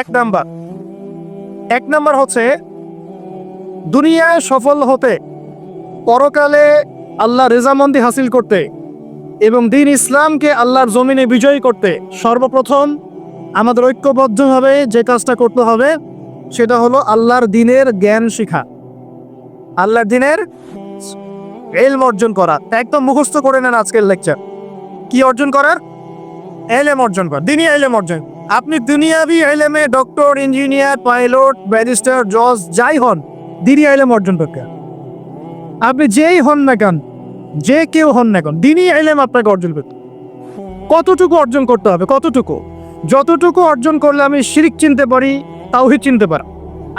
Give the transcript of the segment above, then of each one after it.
এক নাম্বার। এক নাম্বার হচ্ছে, দুনিয়ায় সফল হতে, পরকালে আল্লাহ রেজামন্দি হাসিল করতে এবং দিন ইসলামকে আল্লাহর জমিনে বিজয়ী করতে সর্বপ্রথম আমাদের ঐক্যবদ্ধভাবে যে কাজটা করতে হবে, সেটা হলো আল্লাহর দিনের জ্ঞান শিখা। আল্লাহর দিনের এলম অর্জন করা। একদম মুখস্থ করে নেন আজকের লেকচার কি অর্জন করার? এলেম অর্জন করা। দিনই এলেম অর্জন। আপনি দুনিয়াবি এলেমে ডক্টর, ইঞ্জিনিয়ার, পাইলট, ব্যারিস্টার, জজ যাই হন, দিনই এলেম অর্জন করতে আপনি যেই হন না কেন, যে কেউ হন না কেন, দিনই এলেম আপনাকে অর্জন করতে কতটুকু অর্জন করতে হবে, কতটুকু? যতটুকু অর্জন করলে আমি শিরিক চিনতে পারি, তাওহিদ চিনতে পারি,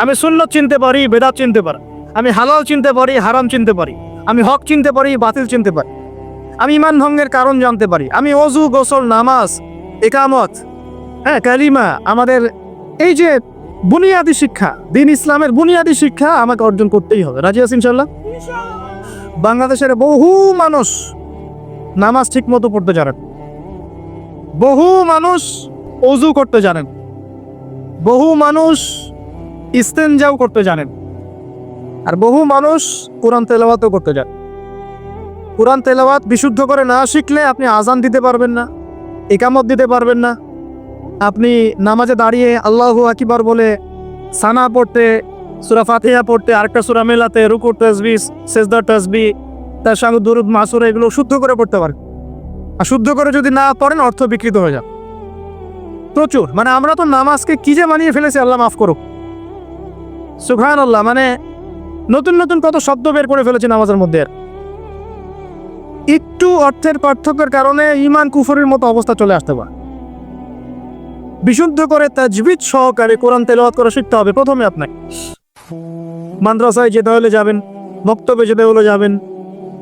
আমি সুন্নত চিনতে পারি, বেদাত চিনতে পারি, আমি হালাল চিনতে পারি, হারাম চিনতে পারি, আমি হক চিনতে পারি, বাতিল চিনতে পারি, আমি ইমান ভঙ্গের কারণ জানতে পারি, আমি অজু, গোসল, নামাজ, একামত হ্যাঁ কালিমা, আমাদের এই যে বুনিয়াদি শিক্ষা, দিন ইসলামের বুনিয়াদি শিক্ষা আমাকে অর্জন করতেই হবে। রাজি আছি ইনশাল্লাহ বাংলাদেশের বহু মানুষ নামাজ ঠিক মতো পড়তে জানেন। বহু মানুষ অজু করতে জানেন। বহু মানুষ ইস্তেনজাও করতে জানেন। আর বহু মানুষ কোরআন তেলাওয়াতও করতে জানেন। কোরআন তেলাওয়াত বিশুদ্ধ করে না শিখলে আপনি আজান দিতে পারবেন না, একামত দিতে পারবেন না। আপনি নামাজে দাঁড়িয়ে আল্লাহু akibar বলে সানা পড়তে, সুরা ফাতিহা পড়তে, আরেকটা সুরা মেলাতে, রুকুর তসবি সেজদার তসবি তার সঙ্গে দুরুদ, মাসুর, এগুলো শুদ্ধ করে পড়তে পারেন। আর শুদ্ধ করে যদি না পড়েন, অর্থ বিকৃত হয়ে যাবে প্রচুর। মানে আমরা তো নামাজকে কি যে মানিয়ে ফেলেছি, আল্লাহ মাফ করুক। সুখান আল্লাহ মানে নতুন নতুন কত শব্দ বের করে ফেলেছি নামাজের মধ্যে। একটু অর্থের পার্থক্যের কারণে ইমান কুফরের মতো অবস্থা চলে আসতে পারে। বিশুদ্ধ করে তাজবিদ সহকারে কোরআন তেলাওয়াত করা শিখতে হবে। প্রথমে আপনাকে মাদ্রাসায় যেতে হলে যাবেন, বক্তব্যে যেতে হলে যাবেন।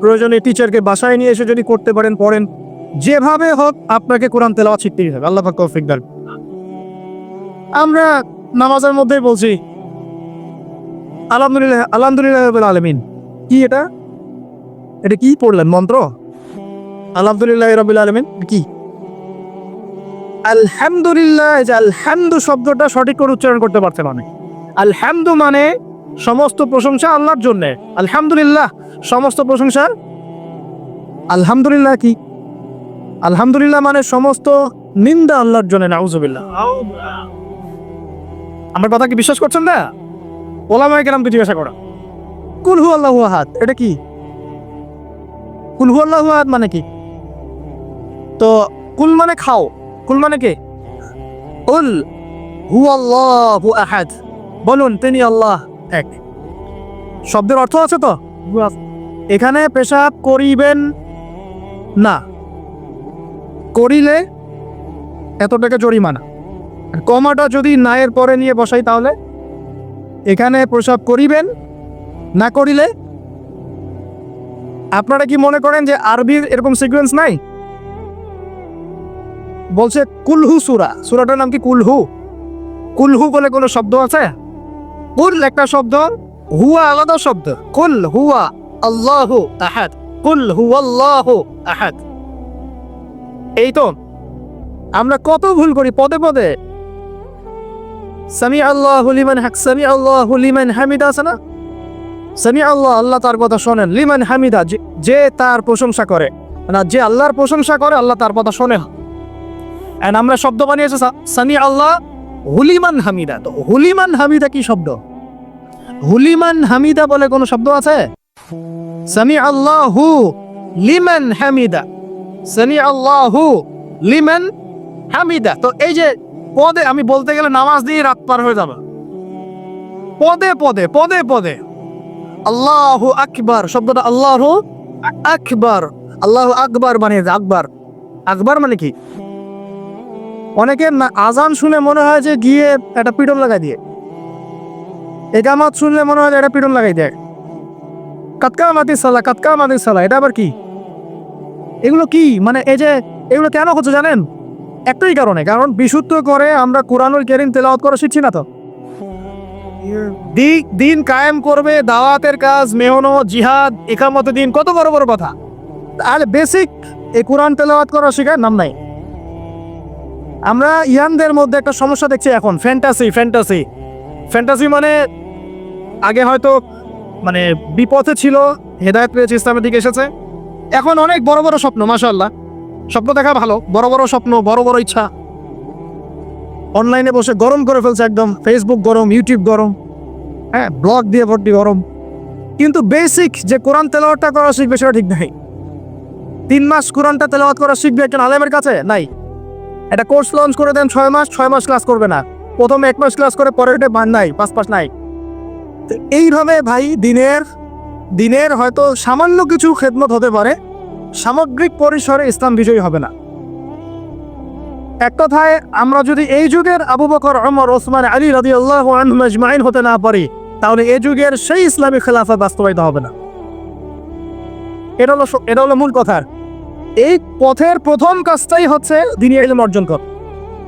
প্রয়োজনে টিচারকে বাসায় নিয়ে এসে যদি করতে পারেন, পড়েন। যেভাবে হোক আপনাকে কোরআন তেলাওয়াত শিখতেই হবে। আল্লাহ পাক দান। আমরা নামাজের মধ্যেই বলছি, আলহামদুলিল্লাহ আলহামদুলিল্লাহ আলমিন। কি এটা? এটা কি পড়লেন? মন্ত্র? আলহামদুলিল্লাহ রাব্বিল আলমিন কি? আলহামদুলিল্লাহ যে আলহামদু শব্দটা সঠিক করে উচ্চারণ করতে পারছেন অনেক। আলহামদু মানে সমস্ত প্রশংসা আল্লাহর জন্য। আলহামদুলিল্লাহ, সমস্ত প্রশংসা আলহামদুলিল্লাহ কি? আলহামদুলিল্লাহ মানে সমস্ত নিন্দা আল্লাহর জন্য, নাউজুবিল্লাহ। আমার কথা কি বিশ্বাস করছেন না? ওলামায় কেরামকে জিজ্ঞাসা করা কুলহু আল্লাহু আহাদ, এটা কি? কুলহু আল্লাহু আহাদ মানে কি? তো কুল মানে খাও। কুল মানে কে? উল হু আল্লাহু আহাদ। বলুন, তিনি আল্লাহ এক। শব্দের অর্থ আছে তো? এখানে পেশাব করিবেন না। করিলে এত টাকা জরিমানা কমাটা যদি নায়ের পরে নিয়ে বসাই তাহলে? এখানে প্রসাব করিবেন না করিলে? আপনারা কি মনে করেন যে আরবির এরকম সিকোয়েন্স নাই? বলছে কুলহু সুরা। সুরাটার নাম কি কুলহু? কুলহু বলে কোনো শব্দ আছে? কুল একটা শব্দ, হুয়া আলাদা শব্দ। কুল হুয়া আল্লাহ আহাদ। কুল হুয়াল্লাহ আহাদ। এই তো, আমরা কত ভুল করি পদে পদে। সামি আল্লাহ লিমান হাক, সামি আল্লাহ লিমান হামিদা আছে না? সামি আল্লাহ আল্লাহ তার কথা শোনেন। লিমান হামিদা, যে- যে তার প্রশংসা করে। না, যে আল্লাহর প্রশংসা করে, আল্লাহ তার কথা শোনে। এন্ড আমরা শব্দ বানিয়েছে সা- সামি আল্লাহ, হুলিমান হামিদা। তো হুলিমান হামিদা কি শব্দ? হুলিমান হামিদা বলে কোনো শব্দ আছে? সামি আল্লাহু লিমান হামিদা। সামি আল্লাহু লিমান হামিদা। তো এই যে পদে, আমি বলতে গেলে নামাজ দিয়ে রাত পার হয়ে যাবে। পদে পদে পদে পদে। আল্লাহু আকবার, শব্দটা আল্লাহু আকবার। আল্লাহ আকবার দেয় আকবার। আকবার মানে কি? অনেকের না আজান শুনে মনে হয় যে গিয়ে একটা পিটন লাগাই দিয়ে। একামত শুনলে মনে হয় যে একটা পিটন লাগাই দেয়। কাতকা মাতি সালা, কাতকা মাতি সালা, এটা আবার কি? এগুলো কি? মানে এই যে, এগুলো কেন হচ্ছে জানেন? একটাই কারণে, কারণ বিশুদ্ধ করে আমরা কোরআনুল কেরিম তেলাওয়াত করা শিখছি না তো। দিন কায়েম করবে, দাওয়াতের কাজ মেহনো জিহাদ একামত দিন, কত বড় বড় কথা। আর বেসিক এই কোরআন তেলাওয়াত করা শেখার নাম নাই। আমরা ইয়াংদের মধ্যে একটা সমস্যা দেখছি এখন ফ্যান্টাসি ফ্যান্টাসি ফ্যান্টাসি মানে আগে হয়তো মানে বিপথে ছিল, হেদায়ত পেয়েছে, ইসলামের দিকে এসেছে। এখন অনেক বড় বড় স্বপ্ন মাশাল্লাহ স্বপ্ন দেখা ভালো, বড় বড় স্বপ্ন, বড় বড় ইচ্ছা। অনলাইনে বসে গরম করে ফেলছে একদম ফেসবুক গরম ইউটিউব গরম। হ্যাঁ ব্লগ দিয়ে ভর্তি গরম। কিন্তু বেসিক যে কোরআন তেলাওয়াতটা করা শিখবে সেটা ঠিক নাই। তিন মাস কোরআনটা তেলাওয়াত করা শিখবে একজন আলেমের কাছে? নাই। একটা কোর্স লঞ্চ করে দেন ছয় মাস ছয় মাস ক্লাস করবে না। প্রথমে এক মাস ক্লাস করে পরে ওটা মান নাই পাঁচ পাস নাই। তো এইভাবে ভাই দিনের দিনের হয়তো সামান্য কিছু খেদমত হতে পারে, সামগ্রিক পরিসরে ইসলাম বিজয়ী হবে না। এক কথায়, আমরা যদি এই যুগের আবু বকর অমর ওসমান, আলী রাদি আল্লাহ মাজমাইন হতে না পারি, তাহলে এই যুগের সেই ইসলামী খেলাফা বাস্তবায়িত হবে না। এটা হলো এটা হলো মূল কথা। এই পথের প্রথম কাজটাই হচ্ছে দিনী ইলম অর্জন কর।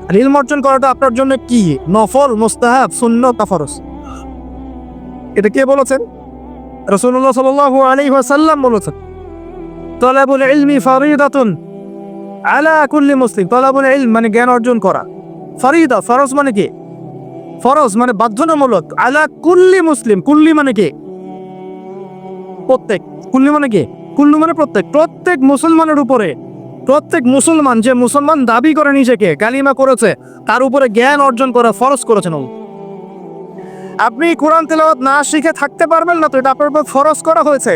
আর ইলম অর্জন করাটা আপনার জন্য কি? নফল, মুস্তাহাব শূন্য তাফরস এটা কে বলেছেন? রসুল্লাহ সাল আলী সাল্লাম বলেছেন, তলাবুল ইলমি ফরিদাতুন আলা কুল্লি মুসলিম। তলাবুল ইলম মানে জ্ঞান অর্জন করা। ফরিদা, ফরজ মানে কি? ফরজ মানে বাধ্যতামূলক। আলা কুল্লি মুসলিম। কুল্লি মানে কি? প্রত্যেক। কুল্লি মানে কি? কুল্লু মানে প্রত্যেক প্রত্যেক মুসলমানের উপরে, প্রত্যেক মুসলমান যে মুসলমান দাবি করে নিজেকে, কালিমা করেছে, তার উপরে জ্ঞান অর্জন করা ফরজ করেছেন। আপনি কোরআন তেলাওয়াত না শিখে থাকতে পারবেন না তো, এটা আপনার উপর ফরজ করা হয়েছে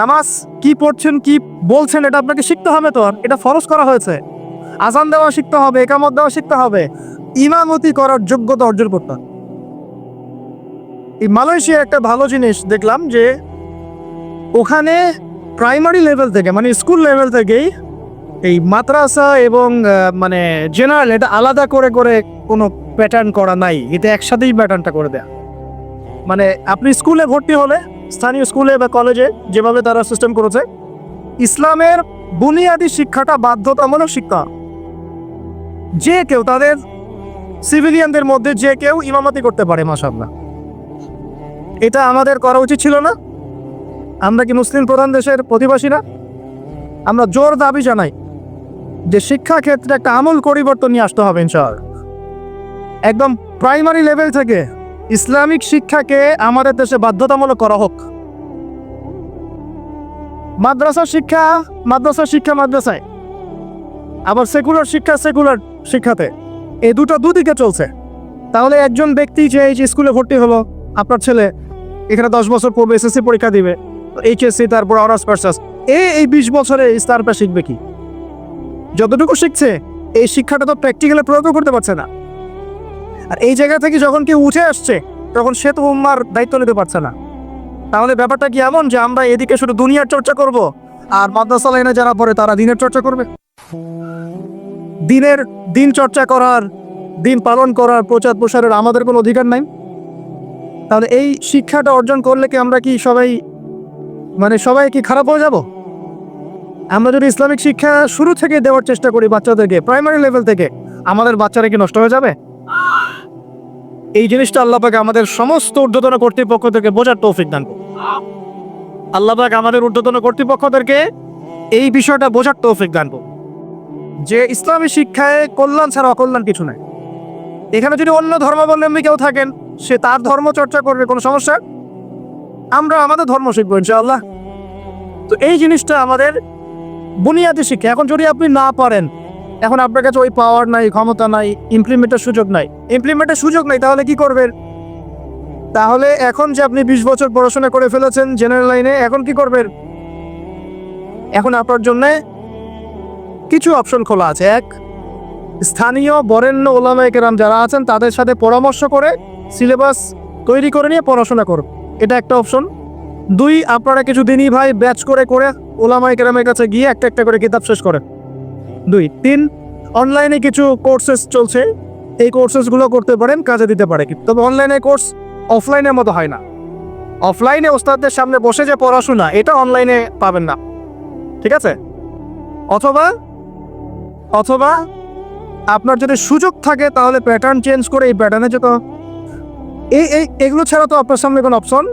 নামাজ কি পড়ছেন, কি বলছেন, এটা আপনাকে শিখতে হবে তো এটা ফরজ করা হয়েছে আজান দেওয়া শিখতে হবে, একামত দেওয়া শিখতে হবে ইমামতি করার যোগ্যতা অর্জন করতে। এই মালয়েশিয়া একটা ভালো জিনিস দেখলাম যে ওখানে প্রাইমারি লেভেল থেকে মানে স্কুল লেভেল থেকেই এই মাদ্রাসা এবং মানে জেনারেল এটা আলাদা করে করে কোনো প্যাটার্ন করা নাই। এটা একসাথেই প্যাটার্নটা করে দেয়া। মানে আপনি স্কুলে ভর্তি হলে, স্থানীয় স্কুলে বা কলেজে যেভাবে তারা সিস্টেম করেছে, ইসলামের বুনিয়াদী শিক্ষাটা বাধ্যতামূলক শিক্ষা। যে কেউ তাদের সিভিলিয়ানদের মধ্যে যে কেউ ইমামতি করতে পারে মাসাল্লাহ এটা আমাদের করা উচিত ছিল না। আমরা কি মুসলিম প্রধান দেশের প্রতিবাসী না আমরা জোর দাবি জানাই যে শিক্ষা ক্ষেত্রে একটা আমূল পরিবর্তন নিয়ে আসতে হবে ইনশাল একদম প্রাইমারি লেভেল থেকে ইসলামিক শিক্ষাকে আমাদের দেশে বাধ্যতামূলক করা হোক। মাদ্রাসা শিক্ষা মাদ্রাসা শিক্ষা মাদ্রাসায়, আবার সেকুলার শিক্ষা সেকুলার শিক্ষাতে। এই দুটো দুদিকে চলছে। তাহলে একজন ব্যক্তি যে এই যে স্কুলে ভর্তি হলো, আপনার ছেলে এখানে দশ বছর পড়বে এসএসসি পরীক্ষা দিবে এইচএসসি তারপর অনার্স পার্সাস এ, এই বিশ বছরে স্টারটা শিখবে কি? যতটুকু শিখছে, এই শিক্ষাটা তো প্র্যাকটিক্যালে প্রয়োগও করতে পারছে না। আর এই জায়গা থেকে যখন কেউ উঠে আসছে, তখন সে তো উম্মার দায়িত্ব নিতে পারছে না। তাহলে ব্যাপারটা কি এমন যে আমরা এদিকে শুধু দুনিয়ার চর্চা করব, আর মাদ্রাসা লাইনে যারা পড়ে, তারা দিনের চর্চা করবে? দিনের দিন চর্চা করার, দিন পালন করার, প্রচার প্রসারের আমাদের কোনো অধিকার নাই? তাহলে এই শিক্ষাটা অর্জন করলে কি আমরা কি সবাই মানে সবাই কি খারাপ হয়ে যাব? আমরা যদি ইসলামিক শিক্ষা শুরু থেকে দেওয়ার চেষ্টা করি বাচ্চাদেরকে প্রাইমারি লেভেল থেকে। আমাদের বাচ্চারা কি নষ্ট হয়ে যাবে? এই জিনিসটা আল্লাহ পাক আমাদের সমস্ত ঊর্ধ্বতন কর্তৃপক্ষ থেকে বোঝার তৌফিক দান করুন। আল্লাহ পাক আমাদের ঊর্ধ্বতন কর্তৃপক্ষদেরকে এই বিষয়টা বোঝার তৌফিক দান করুন। যে ইসলামী শিক্ষায় কল্যাণ ছাড়া অকল্যাণ কিছু নাই। এখানে যদি অন্য ধর্মাবলম্বী কেউ থাকেন, সে তার ধর্ম চর্চা করবে, কোনো সমস্যা? আমরা আমাদের ধর্ম শিখব, ইনশাআল্লাহ। তো এই জিনিসটা আমাদের বুনিয়াদী শিক্ষা। এখন যদি আপনি না পারেন, এখন আপনার কাছে ওই পাওয়ার নাই, ক্ষমতা নাই ইমপ্লিমেন্টের সুযোগ নাই। ইমপ্লিমেন্টের সুযোগ নাই, তাহলে কি করবেন? তাহলে এখন যে আপনি বিশ বছর পড়াশোনা করে ফেলেছেন জেনারেল লাইনে এখন কি করবেন? এখন আপনার জন্য কিছু অপশন খোলা আছে। এক, স্থানীয় বরেণ্য ওলামা কেরাম যারা আছেন, তাদের সাথে পরামর্শ করে সিলেবাস তৈরি করে নিয়ে পড়াশোনা করুন। এটা একটা অপশন দুই, আপনারা কিছু দিনই ভাই ব্যাচ করে করে ওলামাই কেরামের কাছে গিয়ে একটা একটা করে কিতাব শেষ করেন। দুই, তিন অনলাইনে কিছু কোর্সেস চলছে। এই কোর্সেসগুলো করতে পারেন, কাজে দিতে পারে তবে অনলাইনে কোর্স অফলাইনের মতো হয় না। অফলাইনে ওস্তাদদের সামনে বসে যে পড়াশোনা, এটা অনলাইনে পাবেন না। ঠিক আছে? অথবা অথবা আপনার যদি সুযোগ থাকে, তাহলে প্যাটার্ন চেঞ্জ করে এই প্যাটার্নে যেত। এই এই, এগুলো ছাড়া তো আপনার সামনে কোনো অপশন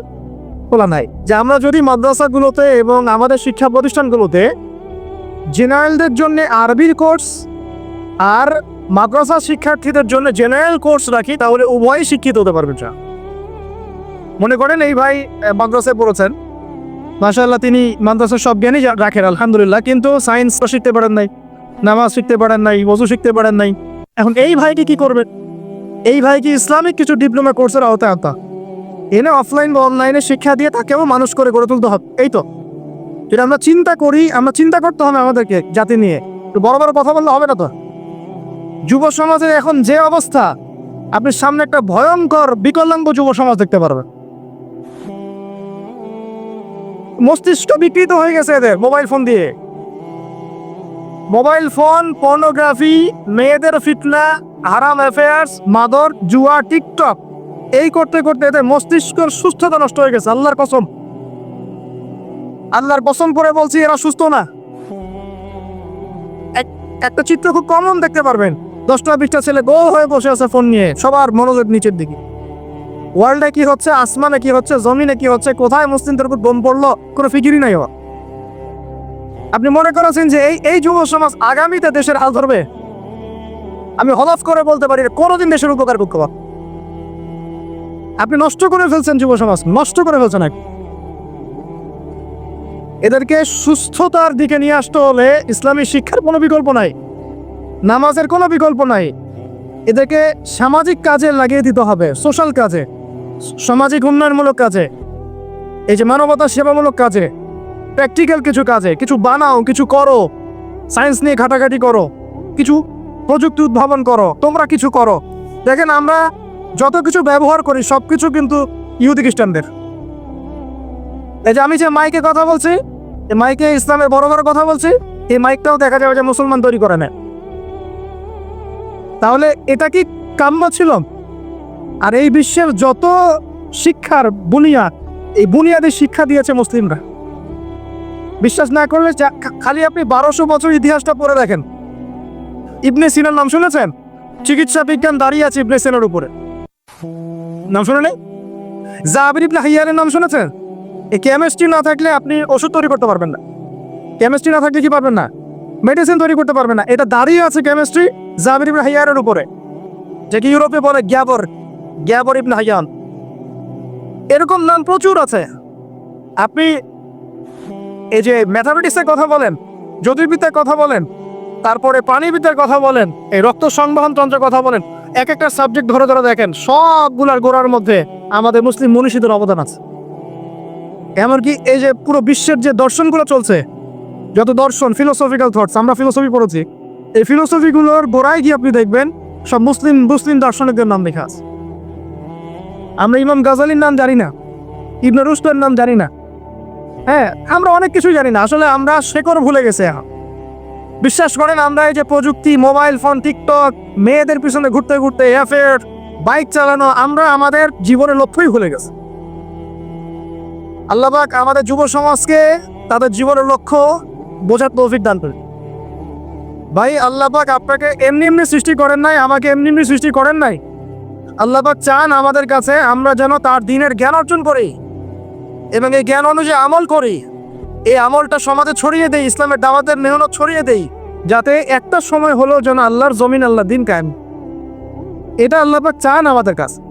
খোলা নাই। যে আমরা যদি মাদ্রাসাগুলোতে এবং আমাদের শিক্ষা প্রতিষ্ঠানগুলোতে জেনারেলদের জন্য আরবির কোর্স আর মাদ্রাসা শিক্ষার্থীদের জন্য জেনারেল কোর্স রাখি, তাহলে উভয়ই শিক্ষিত হতে পারবে যা। মনে করেন এই ভাই মাদ্রাসায় পড়েছেন। মাশাআল্লাহ, তিনি মাদ্রাসার সব জ্ঞানই রাখেন, আলহামদুলিল্লাহ। কিন্তু সায়েন্স শিখতে পারেন নাই, নামাজ শিখতে পারেন নাই, ওযু শিখতে পারেন নাই। এখন এই ভাইকে কি করবেন এই ভাই কি ইসলামিক কিছু ডিপ্লোমা কোর্সের আওতায় আওতা এনে অফলাইন বা অনলাইনে শিক্ষা দিয়ে তাকেও মানুষ করে গড়ে তুলতে হবে। এই তো। যদি আমরা চিন্তা করি, আমরা চিন্তা করতে হবে আমাদেরকে, জাতি নিয়ে। একটু বড় বড় কথা বললে হবে না তো? যুব সমাজের এখন যে অবস্থা, আপনি সামনে একটা ভয়ঙ্কর, বিকলাঙ্গ যুব সমাজ দেখতে পারবেন। মস্তিষ্ক বিকৃত হয়ে গেছে এদের মোবাইল ফোন দিয়ে। মোবাইল ফোন পর্নোগ্রাফি মেয়েদের ফিটনা হারাম অ্যাফেয়ার্স মাদর জুয়া টিকটক এই করতে করতে এদের মস্তিষ্কের সুস্থতা নষ্ট হয়ে গেছে, আল্লাহর কসম। আল্লাহর কসম করে বলছি, এরা সুস্থ না। একটা চিত্র খুব কমন দেখতে পারবেন। দশটা বিশটা ছেলে গোল হয়ে বসে আছে ফোন নিয়ে, সবার মনোযোগ নিচের দিকে। ওয়ার্ল্ডে কি হচ্ছে, আসমানে কি হচ্ছে, জমিনে কি হচ্ছে, কোথায় মুসলিমদের উপর বোম পড়ল, কোনো ফিকিরই নাই ওর। আপনি মনে করেছেন যে এই এই যুব সমাজ আগামীতে দেশের হাল ধরবে? আমি হলফ করে বলতে পারি, কোনোদিন দেশের উপকার করতে পারবে। আপনি নষ্ট করে ফেলছেন যুব সমাজ, নষ্ট করে ফেলছেন এক এদেরকে সুস্থতার দিকে নিয়ে আসতে হলে ইসলামী শিক্ষার কোনো বিকল্প নাই, নামাজের কোনো বিকল্প নাই। এদেরকে সামাজিক কাজে লাগিয়ে দিতে হবে, সোশ্যাল কাজে, সামাজিক উন্নয়নমূলক কাজে, এই যে মানবতা সেবামূলক কাজে, প্র্যাকটিক্যাল কিছু কাজে, কিছু বানাও, কিছু করো, সায়েন্স নিয়ে ঘাটাঘাটি করো, কিছু প্রযুক্তি উদ্ভাবন করো, তোমরা কিছু করো। দেখেন আমরা যত কিছু ব্যবহার করি সব কিছু কিন্তু ইহুদি খ্রিস্টানদের। এই যে আমি যে মাইকে কথা বলছি, এই মাইকে ইসলামের বড় বড় কথা বলছি, এই মাইকটাও দেখা যাবে যে মুসলমান তৈরি করে নেয়। তাহলে এটা কি কাম্য ছিল? আর এই বিশ্বের যত শিক্ষার বুনিয়াদ, এই বুনিয়াদের শিক্ষা দিয়েছে মুসলিমরা। বিশ্বাস না করলে খালি আপনি বারোশো বছর ইতিহাসটা পড়ে দেখেন। ইবনে সিনার নাম শুনেছেন? চিকিৎসা বিজ্ঞান দাঁড়িয়ে আছে ইবনে সিনার উপরে। নাম শুনে নেই? জাবির ইবনে হাইয়ারের নাম শুনেছেন? এই কেমিস্ট্রি না থাকলে আপনি ওষুধ তৈরি করতে পারবেন না। কেমিস্ট্রি না থাকলে কি পারবেন না? মেডিসিন তৈরি করতে পারবেন না। এটা দাঁড়িয়ে আছে কেমিস্ট্রি জাবির ইবনে হাইয়ারের উপরে। যে কি ইউরোপে বলে গ্যাবর গ্যাবর ইবনে হাইয়ান এরকম নাম প্রচুর আছে। আপনি এই যে ম্যাথামেটিক্সের কথা বলেন, জ্যোতির্বিদ্যার কথা বলেন, তারপরে প্রাণীবিদ্যার কথা বলেন, এই রক্ত সংবহন তন্ত্রের কথা বলেন এক একটা সাবজেক্ট ধরে ধরে দেখেন, সবগুলার গোড়ার মধ্যে আমাদের মুসলিম মনীষীদের অবদান আছে। এমনকি এই যে পুরো বিশ্বের যে দর্শনগুলো চলছে, যত দর্শন ফিলোসফিক্যাল থটস আমরা ফিলোসফি পড়েছি, এই ফিলোসফিগুলোর গোড়ায় গিয়ে আপনি দেখবেন, সব মুসলিম মুসলিম দার্শনিকদের নাম লেখা আছে। আমরা ইমাম গাজালির নাম জানি না, ইবনে রুস্তের নাম জানি না। হ্যাঁ আমরা অনেক কিছুই জানি না, আসলে আমরা শেকড় ভুলে গেছে বিশ্বাস করেন, আমরা এই যে প্রযুক্তি, মোবাইল ফোন, টিকটক মেয়েদের পিছনে ঘুরতে ঘুরতে অ্যাফেয়ার বাইক চালানো আমরা আমাদের জীবনের লক্ষ্যই ভুলে গেছি। আল্লাহবাক আমাদের যুব সমাজকে তাদের জীবনের লক্ষ্য বোঝার তৌফিক দান করে ভাই আল্লাহবাক আপনাকে এমনি এমনি সৃষ্টি করেন নাই, আমাকে এমনি এমনি সৃষ্টি করেন নাই। আল্লাহবাক চান আমাদের কাছে আমরা যেন তার দিনের জ্ঞান অর্জন করি এবং এই জ্ঞান অনুযায়ী আমল করি। এই আমলটা সমাজে ছড়িয়ে দেই, ইসলামের দাওয়াতের মেহনত ছড়িয়ে দেই। যাতে একটা সময় হলো যেন আল্লাহর জমিন আল্লাহ দিন কায়েম। এটা আল্লাপাক চান আমাদের কাছে।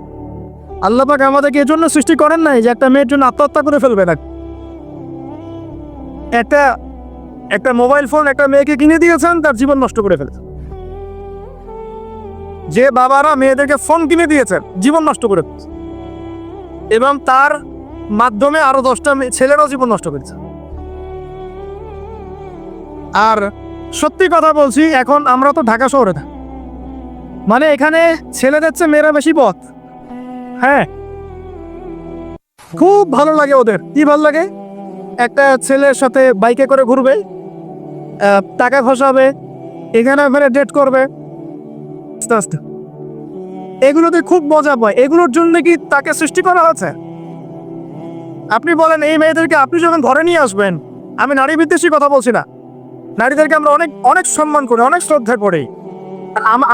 আল্লাপাক আমাদেরকে এজন্য সৃষ্টি করেন নাই যে একটা মেয়ের জন্য আত্মহত্যা করে ফেলবে না। একটা একটা মোবাইল ফোন একটা মেয়েকে কিনে দিয়েছেন, তার জীবন নষ্ট করে ফেলেছে যে বাবারা মেয়েদেরকে ফোন কিনে দিয়েছেন, জীবন নষ্ট করে এবং তার মাধ্যমে আরও দশটা ছেলেরাও জীবন নষ্ট করেছে। আর সত্যি কথা বলছি, এখন আমরা তো ঢাকা শহরে থাকি। মানে এখানে ছেলেদের চেয়ে মেয়েরা বেশি পথ। হ্যাঁ। খুব ভালো লাগে ওদের। কি ভালো লাগে? একটা ছেলের সাথে বাইকে করে ঘুরবে টাকা খসাবে, এখানে ওখানে ডেট করবে। আস্তে আস্তে। এগুলোতে খুব মজা পায়। এগুলোর জন্য কি তাকে সৃষ্টি করা হয়েছে? আপনি বলেন, এই মেয়েদেরকে আপনি যখন ঘরে নিয়ে আসবেন, আমি নারী বিদ্বেষী কথা বলছি না। নারীদেরকে আমরা অনেক অনেক সম্মান করি, অনেক শ্রদ্ধা করি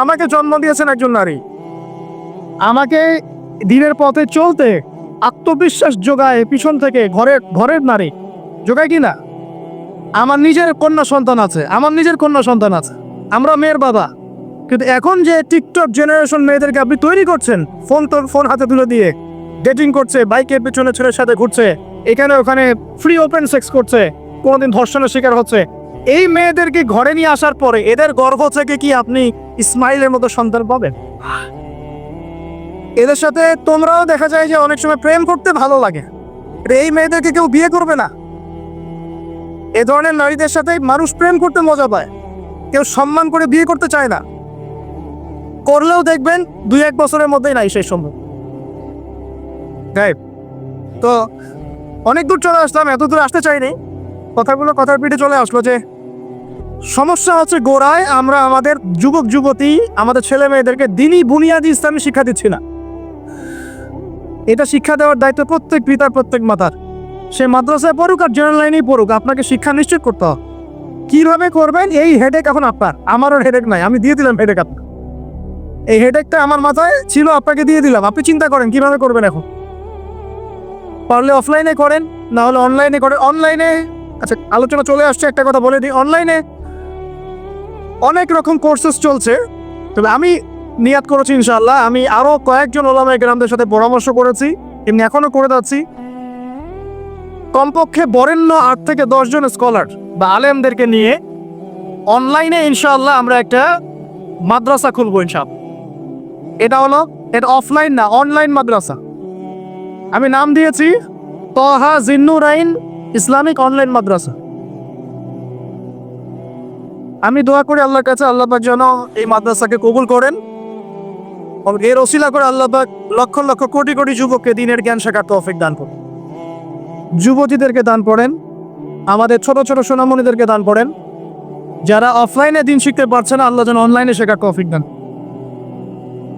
আমাকে জন্ম দিয়েছেন একজন নারী। আমাকে দিনের পথে চলতে আত্মবিশ্বাস যোগায় পিছন থেকে ঘরের ঘরের নারী। যোগায় কি না? আমার নিজের কন্যা সন্তান আছে, আমার নিজের কন্যা সন্তান আছে। আমরা মেয়ের বাবা। কিন্তু এখন যে টিকটক জেনারেশন মেয়েদেরকে আপনি তৈরি করছেন ফোন তোর ফোন হাতে তুলে দিয়ে ডেটিং করছে, বাইকের পিছনে ছেলের সাথে ঘুরছে, এখানে ওখানে ফ্রি ওপেন সেক্স করছে, কোনোদিন ধর্ষণের শিকার হচ্ছে এই মেয়েদেরকে ঘরে নিয়ে আসার পরে এদের গর্ভ থেকে কি আপনি ইসমাইলের মতো সন্তান পাবেন? এদের সাথে তোমরাও দেখা যায় যে অনেক সময় প্রেম করতে ভালো লাগে। এই মেয়েদেরকে কেউ বিয়ে করবে না। এ ধরনের নারীদের সাথে মানুষ প্রেম করতে মজা পায়। কেউ সম্মান করে বিয়ে করতে চায় না। করলেও দেখবেন দুই এক বছরের মধ্যেই নাই সেই সম্ভব. তো অনেক দূর চলে আসলাম এত দূর আসতে চাইনি। কথাগুলো কথার পিঠে চলে আসলো যে সমস্যা হচ্ছে গোড়ায়, আমরা আমাদের যুবক, যুবতী, আমাদের ছেলে মেয়েদেরকে দিনই বুনিয়াদি ইসলামী শিক্ষা দিচ্ছি না। এটা শিক্ষা দেওয়ার দায়িত্ব প্রত্যেক পিতার, প্রত্যেক মাতার। সে মাদ্রাসায় পড়ুক আর জেনারেল লাইনেই পড়ুক, আপনাকে শিক্ষা নিশ্চিত করতে হবে। কীভাবে করবেন? এই হেডেক এখন আপনার। আমারও হেডেক নাই, আমি দিয়ে দিলাম হেডেক আপনার এই হেডেকটা আমার মাথায় ছিল, আপনাকে দিয়ে দিলাম। আপনি চিন্তা করেন, কীভাবে করবেন এখন? পারলে অফলাইনে করেন, না হলে অনলাইনে করেন। অনলাইনে আচ্ছা আলোচনা চলে আসছে, একটা কথা বলে দিই। অনলাইনে অনেক রকম কোর্সেস চলছে। তবে আমি নিয়াত করেছি ইনশাল্লাহ আমি আরও কয়েকজন ওলামায় গ্রামদের সাথে পরামর্শ করেছি। এমনি এখনও করে যাচ্ছি। কমপক্ষে বরেণ্য আট থেকে দশজন স্কলার বা আলেমদেরকে নিয়ে অনলাইনে ইনশাআল্লাহ আমরা একটা মাদ্রাসা খুলবো ইনশাআল্লাহ। এটা হলো, এটা অফলাইন না অনলাইন মাদ্রাসা। আমি নাম দিয়েছি, তহা জিন্নুরাইন ইসলামিক অনলাইন মাদ্রাসা। আমি দোয়া করি আল্লাহর কাছে, আল্লাহ পাক যেন এই মাদ্রাসাকে কবুল করেন এর ওসিলা করে আল্লাহ পাক লক্ষ লক্ষ কোটি কোটি যুবককে দিনের জ্ঞান শেখার তৌফিক দান করুন। যুবতীদেরকে দান করেন, আমাদের ছোট ছোট সোনামণিদেরকে দান করেন, যারা অফলাইনে দিন শিখতে পারছে না, আল্লাহ যেন অনলাইনে শেখার তৌফিক দান।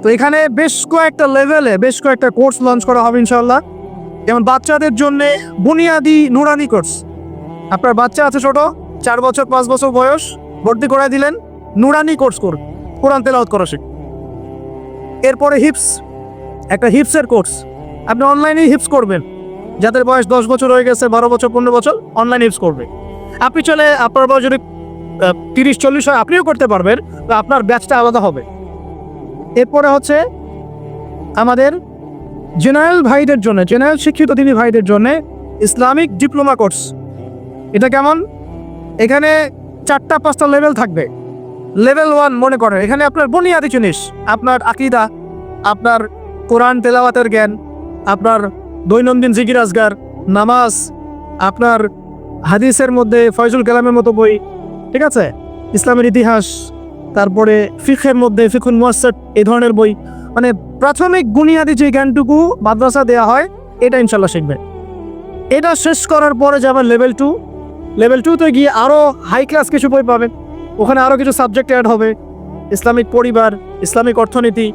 তো এখানে বেশ কয়েকটা লেভেলে বেশ কয়েকটা কোর্স লঞ্চ করা হবে ইনশাল্লাহ যেমন বাচ্চাদের জন্য বুনিয়াদি নুরানি কোর্স আপনার বাচ্চা আছে ছোট, চার বছর, পাঁচ বছর বয়স। ভর্তি করে দিলেন নুরানি কোর্স করুন কোরআন তেলাওয়াত করা শিখ। এরপরে হিপস, একটা হিপসের কোর্স। আপনি অনলাইনে হিপস করবেন। যাদের বয়স দশ বছর হয়ে গেছে, বারো বছর, পনেরো বছর, অনলাইন হিপস করবে। আপনি চলে, আপনার বয়স যদি তিরিশ, চল্লিশ হয়, আপনিও করতে পারবেন আপনার ব্যাচটা আলাদা হবে। এরপরে হচ্ছে আমাদের জেনারেল ভাইদের জন্য, জেনারেল শিক্ষিত তিনি ভাইদের জন্য ইসলামিক ডিপ্লোমা কোর্স। এটা কেমন? এখানে চারটা, পাঁচটা লেভেল থাকবে। লেভেল ওয়ান মনে করেন, এখানে আপনার বুনিয়াদি জিনিস, আপনার আকিদা, আপনার কোরআন তেলাওয়াতের জ্ঞান, আপনার দৈনন্দিন জিকির আজগার, নামাজ, আপনার হাদিসের মধ্যে ফয়জুল কালামের মতো বই, ঠিক আছে? ইসলামের ইতিহাস, তারপরে ফিখের মধ্যে ফিখুন মুয়াসসাদ এই ধরনের বই মানে প্রাথমিক বুনিয়াদি যে জ্ঞানটুকু মাদ্রাসা দেওয়া হয়, এটা ইনশাল্লাহ শিখবে এটা শেষ করার পরে যাবেন লেভেল টু লেভেল টুতে গিয়ে আরও হাই ক্লাস কিছু বই পাবেন। ওখানে আরও কিছু সাবজেক্ট অ্যাড হবে। ইসলামিক পরিবার ইসলামিক অর্থনীতি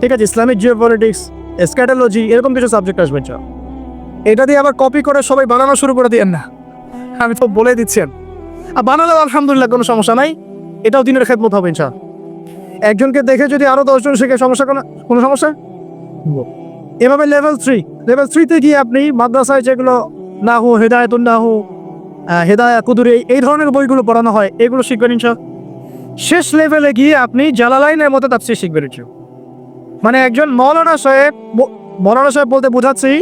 ঠিক আছে? ইসলামিক জিও পলিটিক্স স্ক্যাটোলজি এরকম কিছু সাবজেক্ট আসবে ইনশাল্লাহ। এটা দিয়ে আবার কপি করে সবাই বানানো শুরু করে দিয়েন না। আমি তো বলে দিচ্ছেন আর। বানালে আলহামদুলিল্লাহ কোনো সমস্যা নাই। এটাও দিনের খেদমত হবে ইনশাল্লাহ একজনকে দেখে যদি আরও দশজন শেখে সমস্যা কোনো কোনো সমস্যা? এভাবে লেভেল থ্রি লেভেল থ্রিতে গিয়ে আপনি মাদ্রাসায় যেগুলো না নাহু হেদায়তুন নাহু আহ, হেদায়া কুদুরি, এই ধরনের বইগুলো পড়ানো হয়। এগুলো শিখবেন ইনশা শেষ লেভেলে গিয়ে আপনি জালালাইনের মতো তাফসির শিখবেন ইনশা। মানে একজন মৌলানা সাহেব মৌলানা সাহেব বলতে বোঝাচ্ছি,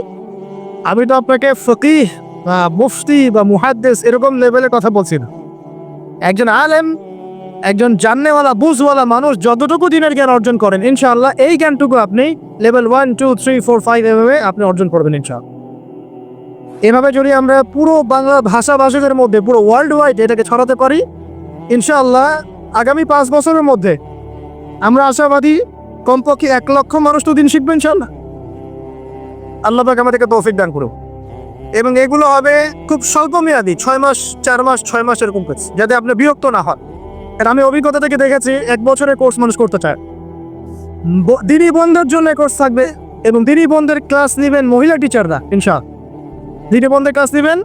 আমি তো আপনাকে ফকিহ বা মুফতি বা মুহাদ্দেস এরকম লেভেলের কথা বলছি না। একজন আলেম, একজন জাননেওয়ালা, বুঝওয়ালা মানুষ যতটুকু দিনের জ্ঞান অর্জন করেন, ইনশাআল্লাহ এই জ্ঞানটুকু আপনি level one two three four five এভাবে আপনি অর্জন করবেন ইনশাআল্লাহ। এভাবে যদি আমরা পুরো বাংলা ভাষাভাষীদের মধ্যে, পুরো ওয়ার্ল্ড ওয়াইড এটাকে ছড়াতে পারি, ইনশাআল্লাহ আগামী পাঁচ বছরের মধ্যে আমরা আশাবাদী কমপক্ষে এক লক্ষ মানুষ তো দিন শিখবে ইনশাআল্লাহ। আল্লাহ পাক আমাদেরকে তৌফিক দান করুক। এবং এগুলো হবে খুব স্বল্প মেয়াদি, ছয় মাস, চার মাস, ছয় মাস এরকম কোর্স যাতে আপনি বিরক্ত না হন। কারণ আমি অভিজ্ঞতা থেকে দেখেছি, এক বছরের কোর্স মানুষ করতে চায়। দিনী বন্ধের জন্য কোর্স থাকবে, এবং দিনী বন্ধের ক্লাস নেবেন মহিলা টিচাররা ইনশা দিনী বন্ধের ক্লাস নেবেন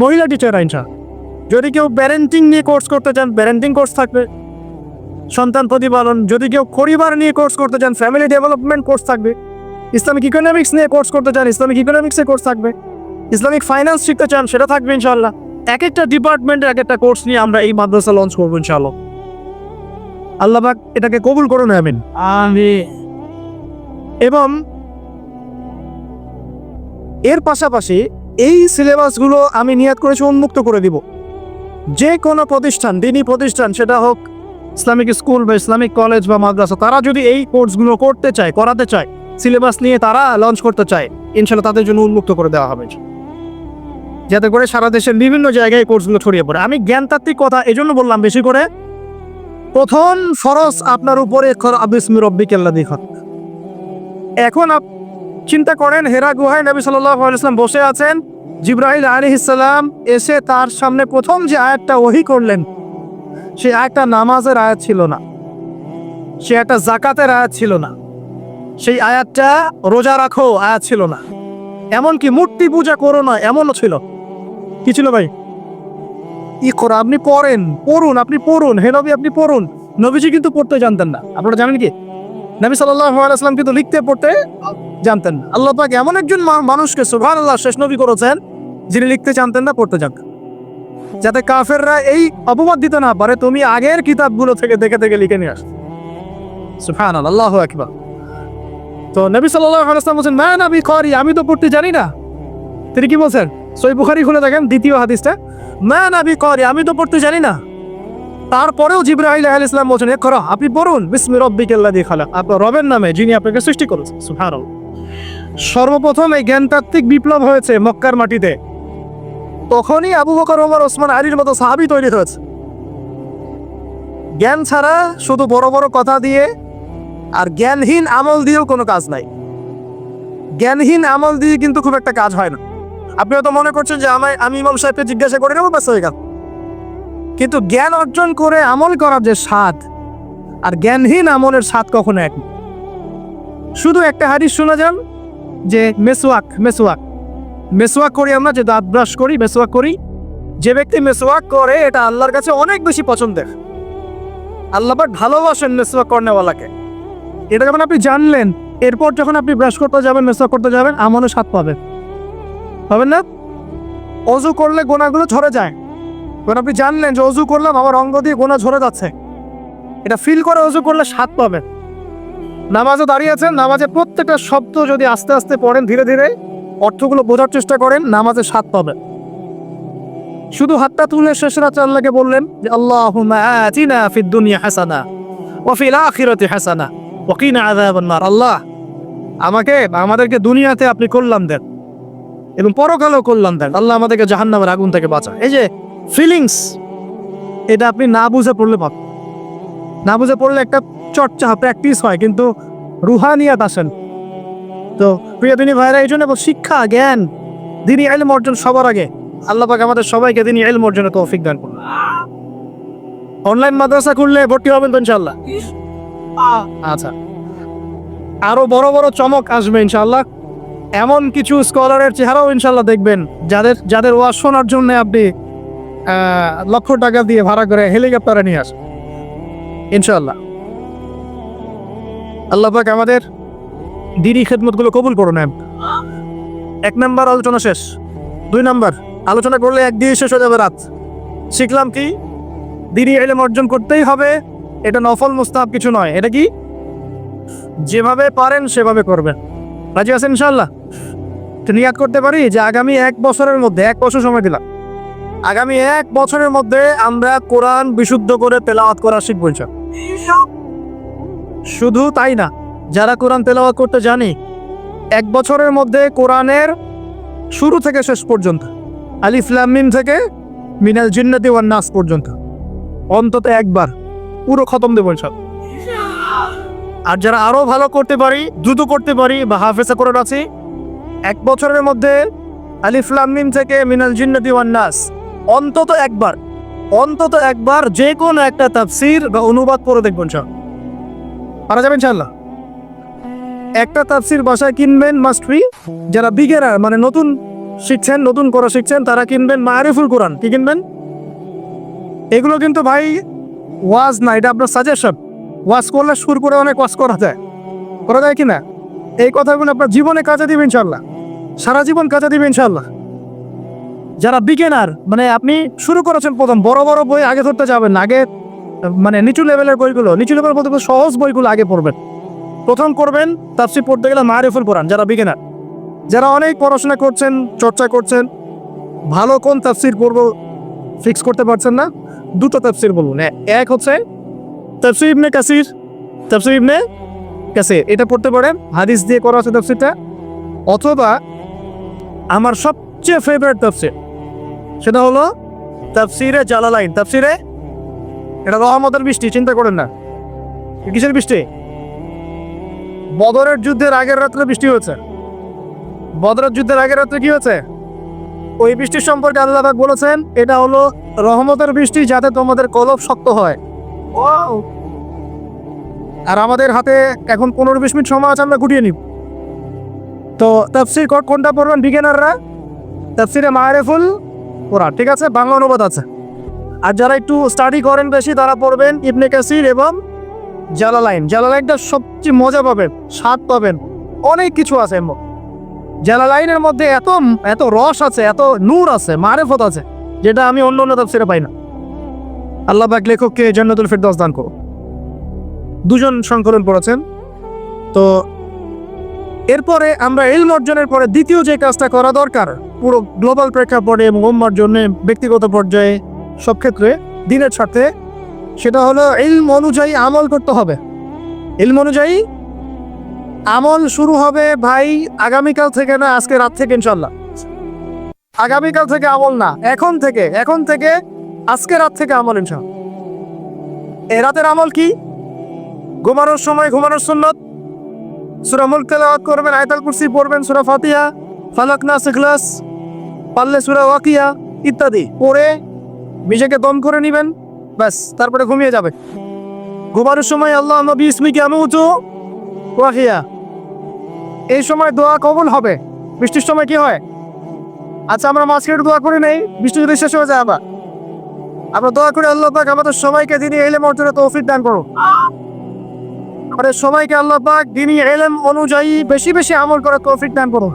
মহিলা টিচার ইনশা যদি কেউ প্যারেন্টিং নিয়ে কোর্স করতে চান প্যারেন্টিং কোর্স থাকবে। সন্তান প্রতিপালন। যদি কেউ পরিবার নিয়ে কোর্স করতে চান ফ্যামিলি ডেভেলপমেন্ট কোর্স থাকবে। ইসলামিক ইকোনমিক্স নিয়ে কোর্স করতে চান ইসলামিক ইকোনমিক্সের কোর্স থাকবে। ইসলামিক ফাইন্যান্স শিখতে চান সেটা থাকবে ইনশাল্লাহ এক একটা ডিপার্টমেন্টের এক একটা কোর্স নিয়ে আমরা এই মাদ্রাসা লঞ্চ করব ইনশাল্লাহ আল্লাহ পাক এটাকে কবুল করুন আমিন। আমি এবং এর পাশাপাশি এই সিলেবাসগুলো আমি নিয়াত করেছি উন্মুক্ত করে দিব। যে কোনো প্রতিষ্ঠান দিনই প্রতিষ্ঠান, সেটা হোক ইসলামিক স্কুল বা ইসলামিক কলেজ বা মাদ্রাসা, তারা যদি এই কোর্সগুলো করতে চায়, করাতে চায়, সিলেবাস নিয়ে তারা লঞ্চ করতে চায় ইনশাল্লাহ তাদের জন্য উন্মুক্ত করে দেওয়া হবে। যাতে করে সারা দেশের বিভিন্ন জায়গায় কোর্সগুলো ছড়িয়ে পড়ে। আমি জ্ঞানতাত্ত্বিক কথা এজন্য বললাম বেশি করে। প্রথম ফরজ আপনার উপরে আবিসমি রব্বিক আল্লাহ এখন চিন্তা করেন, হেরা গুহায় নবী আলাইসলাম বসে আছেন। জিব্রাহিল আলী ইসলাম এসে তার সামনে প্রথম যে আয়াতটা ওহি করলেন, সে একটা নামাজের আয়াত ছিল না। সে একটা জাকাতের আয়াত ছিল না। সেই আয়াতটা রোজা রাখো আয়াত ছিল না। এমনকি মূর্তি পূজা করো না, এমনও ছিল। কি ছিল ভাই? ই করো, আপনি পড়েন, পড়ুন, আপনি পড়ুন, হে নবী আপনি পড়ুন। নবীজি কিন্তু পড়তে জানতেন না। আপনারা জানেন কি? নবী সাল্লাম কিন্তু লিখতে পড়তে জানতেন আল্লাহ পাক এমন একজন মানুষকে সুবহানাল্লাহ শেষ নবী করেছেন, যিনি লিখতে জানতেন না, পড়তে জানতেন যাতে কাফেররা এই অপবাদ দিতে না পারে, তুমি আগের কিতাবগুলো থেকে দেখে দেখে লিখে নিয়ে আস। সুবহানাল্লাহ, আল্লাহু আকবার। তো নবী সাল্লাম বলছেন না নবী করি আমি তো পড়তে জানি না। তিনি কি বলছেন? সই বুখারি খুলে দেখেন, দ্বিতীয় হাদিসটা না নবী করি আমি তো পড়তে জানি না। তারপরেও জিব্রাহিল আলাইহিস সালাম বলছেন, এ করো আপনি পড়ুন। বিসমি রব্বিকাল্লাযী খালাক। আপনার রবের নামে, যিনি আপনাকে সৃষ্টি করেছেন, সুবহানাল্লাহ। সর্বপ্রথম এই জ্ঞানতাত্ত্বিক বিপ্লব হয়েছে মক্কার মাটিতে। তখনই আবু বকর, ওমর, ওসমান, আলীর মতো সাহাবি তৈরি হয়েছে। জ্ঞান ছাড়া শুধু বড় বড় কথা দিয়ে আর জ্ঞানহীন আমল দিয়েও কোনো কাজ নাই। জ্ঞানহীন আমল দিয়ে কিন্তু খুব একটা কাজ হয় না। আপনি হয়তো মনে করছেন যে আমায় আমি ইমাম সাহেবকে জিজ্ঞাসা করে নেব ব্যাস হয়ে গেল। কিন্তু জ্ঞান অর্জন করে আমল করার যে স্বাদ, আর জ্ঞানহীন আমলের স্বাদ কখনো এক শুধু একটা হাদিস শোনা যান, যে মেসোয়াক মেসোয়াক মেসোয়াক করি আমরা, যে দাঁত ব্রাশ করি মেসোয়াক করি। যে ব্যক্তি মেসোয়াক করে, এটা আল্লাহর কাছে অনেক বেশি পছন্দের। আল্লাহ পাক ভালোবাসেন মেসোয়াক করনেওয়ালাকে। এটা যখন আপনি জানলেন, এরপর যখন আপনি ব্রাশ করতে যাবেন মেসোয়াক করতে যাবেন, আমলের স্বাদ পাবেন। পাবেন না? অজু করলে গোনাগুলো ঝরে যায়। কারণ আপনি জানলেন যে অজু করলাম, আমার অঙ্গ দিয়ে গোনা ঝরে যাচ্ছে। এটা ফিল করে অজু করলে স্বাদ পাবেন। নামাজে দাঁড়িয়ে আছেন, নামাজের প্রত্যেকটা শব্দ যদি আস্তে আস্তে পড়েন, ধীরে ধীরে অর্থগুলো বোঝার চেষ্টা করেন, নামাজে স্বাদ পাবেন। শুধু হাতটা তুলে শেষ রাতে আল্লাহকে বললেন যে আল্লাহ আতিনা হাসানা, ওয়া ফিল আখিরাতি হাসানা, ওয়া কিনা আযাবান নার। আল্লাহ, আমাকে, আমাদেরকে দুনিয়াতে আপনি কল্যাণ দেন এবং পরকালেও কল্যাণ দেন। আল্লাহ আমাদেরকে জাহান্নামের আগুন থেকে বাঁচান। এই যে ফিলিংস এটা আপনি না বুঝে পড়লে পাবেন না বুঝে পড়লে একটা চর্চা প্র্যাকটিস হয়, কিন্তু রুহানিয়াত আসেন। তো প্রিয় দিনী ভাইরা এই জন্য শিক্ষা, জ্ঞান, দিনী এলম অর্জন সবার আগে। আল্লাহ আমাদের সবাইকে দিনী এলম অর্জনে তৌফিক দান করুন। অনলাইন মাদ্রাসা খুললে ভর্তি হবেন তো ইনশাল্লাহ আচ্ছা। আরও বড় বড় চমক আসবে ইনশাল্লাহ এমন কিছু স্কলারের চেহারাও ইনশাল্লাহ দেখবেন, যাদের যাদের ওয়াজ শোনার জন্য আপনি লক্ষ টাকা দিয়ে ভাড়া করে হেলিকপ্টারে নিয়ে আসেন ইনশাল্লাহ আল্লাহ পাক আমাদের দিনই খেদমতগুলো কবুল করুন। এক নাম্বার আলোচনা শেষ। দুই নাম্বার, আলোচনা করলে এক দিয়ে শেষ হয়ে যাবে রাত। শিখলাম কি? দিনই এলেম অর্জন করতেই হবে। এটা নফল, মুস্তাহাব কিছু নয়। এটা কি? যেভাবে পারেন, সেভাবে করবেন। রাজি আছেন ইনশাল্লাহ তো নিয়াত করতে পারি যে আগামী এক বছরের মধ্যে, এক বছর সময় দিলাম। আগামী এক বছরের মধ্যে আমরা কোরআন বিশুদ্ধ করে তেলাওয়াত করা শিখব। শুধু তাই না, যারা কোরআন তেলাওয়াত করতে জানি, এক বছরের মধ্যে কোরআনের শুরু থেকে শেষ পর্যন্ত, আলিফ লাম থেকে মিনাল জিন্নাতি ওয়ান নাস পর্যন্ত, অন্তত একবার পুরো খতম দেবো ইনশাল্লাহ আর যারা আরও ভালো করতে পারি, দ্রুত করতে পারি বা হাফেজা করে আছি, এক বছরের মধ্যে আলিফ লাম থেকে মিনাল জিন্নাতি ওয়ান নাস অন্তত একবার অন্তত একবার যে কোনো একটা তাফসির বা অনুবাদ করে দেখবেন সব পারা যাবেন ইনশাল্লাহ একটা তাফসির বাসায় কিনবেন মাস্ট ফ্রি যারা বিগেরার মানে নতুন শিখছেন, নতুন করা শিখছেন, তারা কিনবেন মারিফুল কোরআন। কি কিনবেন? এগুলো কিন্তু ভাই ওয়াজ না, এটা আপনার সাজেশন ওয়াজ করলে সুর করে অনেক ওয়াজ করা যায়। করা যায় কি না? এই কথাগুলো আপনার জীবনে কাজে দিবেন ইনশাল্লাহ সারা জীবন কাজে দিবেন ইনশাল্লাহ যারা বিগেনার মানে আপনি শুরু করেছেন প্রথম, বড় বড় বই আগে ধরতে যাবেন আগে মানে নিচু লেভেলের বইগুলো, নিচু লেভেল বলতে সহজ বইগুলো আগে পড়বেন। প্রথম করবেন তাফসির পড়তে গেলে মারিফুল কোরআন, যারা বিগিনার যারা অনেক পড়াশোনা করছেন, চর্চা করছেন, ভালো কোন তাফসির পড়ব ফিক্স করতে পারছেন না, দুটো তাফসির বলুন। এক হচ্ছে তাফসির ইবনে কাসির তাফসির ইবনে কাসির, এটা পড়তে পারেন, হাদিস দিয়ে করা আছে তাফসিরটা অথবা আমার সবচেয়ে ফেভারিট তাফসির সেটা হলো তাফসিরে জালালাইন। তাফসিরে? এটা রহমতের বৃষ্টি, চিন্তা করেন না। কিসের বৃষ্টি? বদরের যুদ্ধের আগের রাত্রে বৃষ্টি হয়েছে। বদরের যুদ্ধের আগের রাত্রে কি হয়েছে? ওই বৃষ্টির সম্পর্কে আল্লাহ বলেছেন, এটা হলো রহমতের বৃষ্টি যাতে তোমাদের কলব শক্ত হয়। Wow! আর আমাদের হাতে এখন পনেরো বিশ মিনিট সময় আছে, আমরা গুটিয়ে নিব। তো তাফসির কোনটা পড়বেন বিজ্ঞানাররা তাফসিরে মায়ারেফুল কোরআন ঠিক আছে? বাংলা অনুবাদ আছে। আর যারা একটু স্টাডি করেন বেশি, তারা পড়বেন ইবনে কাসির এবং জালালাইন। জালালাইনটা সবচেয়ে মজা পাবেন, স্বাদ পাবেন। অনেক কিছু আছে। জালালাইনের মধ্যে এত এত রস আছে, এত নূর আছে, মারেফত আছে, যেটা আমি অন্য অন্য তাফসিরে পাই না। আল্লাহ পাক লেখককে জান্নাতুল ফেরদৌস দান করো দুজন সংকলন পড়েছেন। তো এরপরে আমরা এলম অর্জনের পরে দ্বিতীয় যে কাজটা করা দরকার, পুরো গ্লোবাল প্রেক্ষাপটে এবং উম্মার জন্য ব্যক্তিগত পর্যায়ে সব ক্ষেত্রে দিনের স্বার্থে, সেটা হলো ইলম অনুযায়ী আমল করতে হবে। ইলম অনুযায়ী আমল শুরু হবে ভাই আগামীকাল থেকে না, আজকে রাত থেকে ইনশাল্লাহ আগামীকাল থেকে আমল না, এখন থেকে এখন থেকে আজকে রাত থেকে আমল ইনশাল্লাহ এ রাতের আমল কি? ঘুমানোর সময়, ঘুমানোর সুন্নত সুরা মুল্ক তেলাওয়াত করবেন, আয়তাল কুরসি পড়বেন, সুরা ফাতিহা, ফালাক নাস ইখলাস পারলে সুরা ওয়াকিয়া ইত্যাদি পড়ে নিজেকে দম করে নেবেন, ব্যাস, তারপরে ঘুমিয়ে যাবে। ঘুমানোর সময় আল্লাহ নবী ইসমিকে আমি উঁচু ওয়াকিয়া। এই সময় দোয়া কবুল হবে। বৃষ্টির সময় কি হয়? আচ্ছা আমরা মাঝখানে দোয়া করে নেই, বৃষ্টি যদি শেষ হয়ে যায় আবার। আমরা দোয়া করে আল্লাহ পাক আমাদের সবাইকে দিনই এলেম অর্জনে তৌফিক দান আমাদের সবাইকে আল্লাহ পাক দিনই এলেম অনুযায়ী বেশি বেশি আমল করার তৌফিক দান করো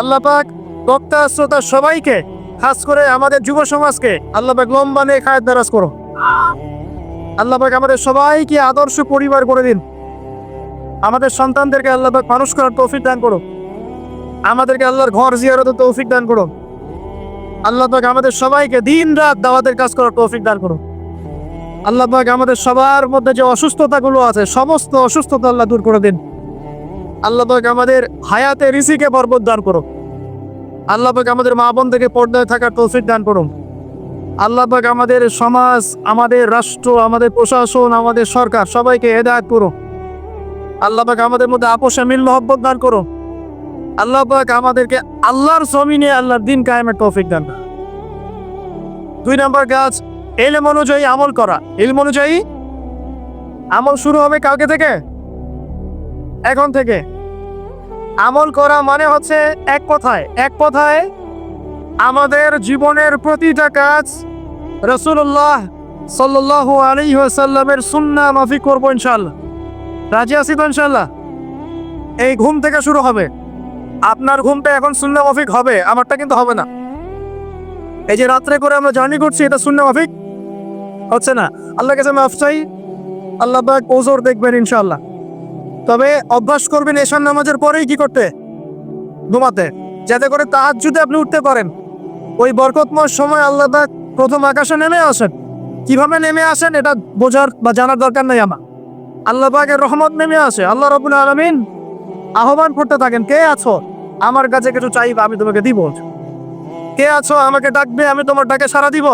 আল্লাহ পাক বক্তা, শ্রোতা সবাইকে, খাস করে আমাদের যুব সমাজকে আল্লাহ পাক লম্বা নিয়ে খায়ের দারাজ করো। আল্লাহ পাক আমাদের সবাইকে আদর্শ পরিবার করে দিন। আমাদের সন্তানদেরকে আল্লাহ পাক মানুষ করার তৌফিক দান করো। আমাদেরকে আল্লাহর ঘর জিয়ারতের তৌফিক দান করো। আল্লাহ পাক আমাদের সবাইকে দিন রাত দাওয়াতের কাজ করার তৌফিক দান করো। আল্লাহ পাক আমাদের সবার মধ্যে যে অসুস্থতাগুলো আছে, সমস্ত অসুস্থতা আল্লাহ দূর করে দিন। আল্লাহ পাক আমাদের হায়াতে রিসিকে দান করো আল্লাহ পাক আমাদের মা বোন থেকে পর্দায় থাকার তৌফিক দান করুন। আল্লাহ পাক আমাদের সমাজ, আমাদের রাষ্ট্র, আমাদের প্রশাসন, আমাদের সরকার সবাইকে হেদায়ত করো আল্লাহ পাক আমাদের মধ্যে আপোষে মিল মহব্বত দান করো আল্লাহ পাক আমাদেরকে আল্লাহর জমিনে আল্লাহর দিন কায়েমের তৌফিক দান। দুই নম্বর কাজ এলম অনুযায়ী আমল করা। এলম অনুযায়ী আমল শুরু হবে কালকে থেকে? এখন থেকে। আমল করা মানে হচ্ছে এক কথায় এক কথায় আমাদের জীবনের প্রতিটা কাজ রসুল্লাহ সাল্লাহ আলী সাল্লামের সুন্না মাফি করব ইনশাল্লাহ রাজি আছি তো ইনশাল্লাহ এই ঘুম থেকে শুরু হবে। আপনার ঘুমটা এখন সুন্না মাফিক হবে, আমারটা কিন্তু হবে না। এই যে রাত্রে করে আমরা জার্নি করছি, এটা সুন্না মাফিক? হচ্ছে না? আল্লাহ কাছে মাফ চাই। আল্লাহ পাক ওজোর দেখবেন ইনশাল্লাহ তবে অভ্যাস করবেন এশার নামাজের পরেই কি করতে? ঘুমাতে। যাতে করে তাহার যদি আপনি উঠতে পারেন। ওই বরকতময় সময় আল্লাহ পাক প্রথম আকাশে নেমে আসেন। কীভাবে নেমে আসেন এটা বোঝার বা জানার দরকার নেই আমার। আল্লাহ পাকের রহমত নেমে আসে। আল্লাহ রবুল আলমিন আহ্বান করতে থাকেন, কে আছো? আমার কাছে কিছু চাইবে, আমি তোমাকে দিব। কে আছো? আমাকে ডাকবে, আমি তোমার ডাকে সারা দিব।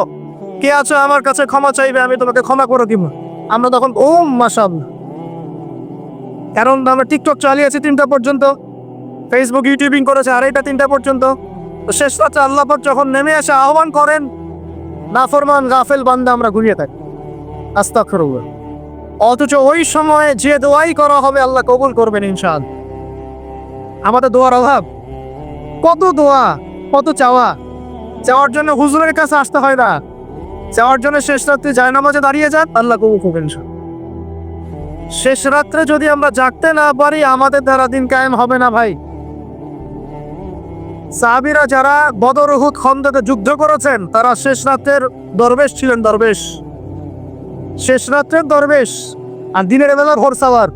কে আছো? আমার কাছে ক্ষমা চাইবে, আমি তোমাকে ক্ষমা করে দিব। আমরা তখন ওম মাশাআল্লাহ। কারণ আমরা টিকটক চালিয়েছি তিনটা পর্যন্ত ফেসবুক ইউটিউবিং করেছে আড়াইটা তিনটা পর্যন্ত। তো শেষ রাতে আল্লাহ পাক যখন নেমে এসে আহ্বান করেন, নাফরমান গাফেল বান্দা, আমরা ঘুরিয়ে থাকি। আস্তাগফিরুল্লাহ। অথচ ওই সময়ে যে দোয়াই করা হবে, আল্লাহ কবুল করবেন ইনশাআল্লাহ। আমাদের দোয়ার অভাব। কত দোয়া, কত চাওয়া। চাওয়ার জন্য হুজুরের কাছে আসতে হয় না। চাওয়ার জন্য শেষ রাত্রে যায় নামাজে দাঁড়িয়ে যান, আল্লাহ কবুল করবেন শেষ রাত্রে যদি আমরা জাগতে না পারি, আমাদের দ্বারা দিন কায়েম হবে না ভাই। সাহাবিরা যারা বদর উহুদ খন্দকে যুদ্ধ করেছেন, তারা শেষ রাত্রের দরবেশ ছিলেন, দরবেশ। শেষ রাত্রের দরবেশ আর দিনের বেলা ঘোর সাওয়ার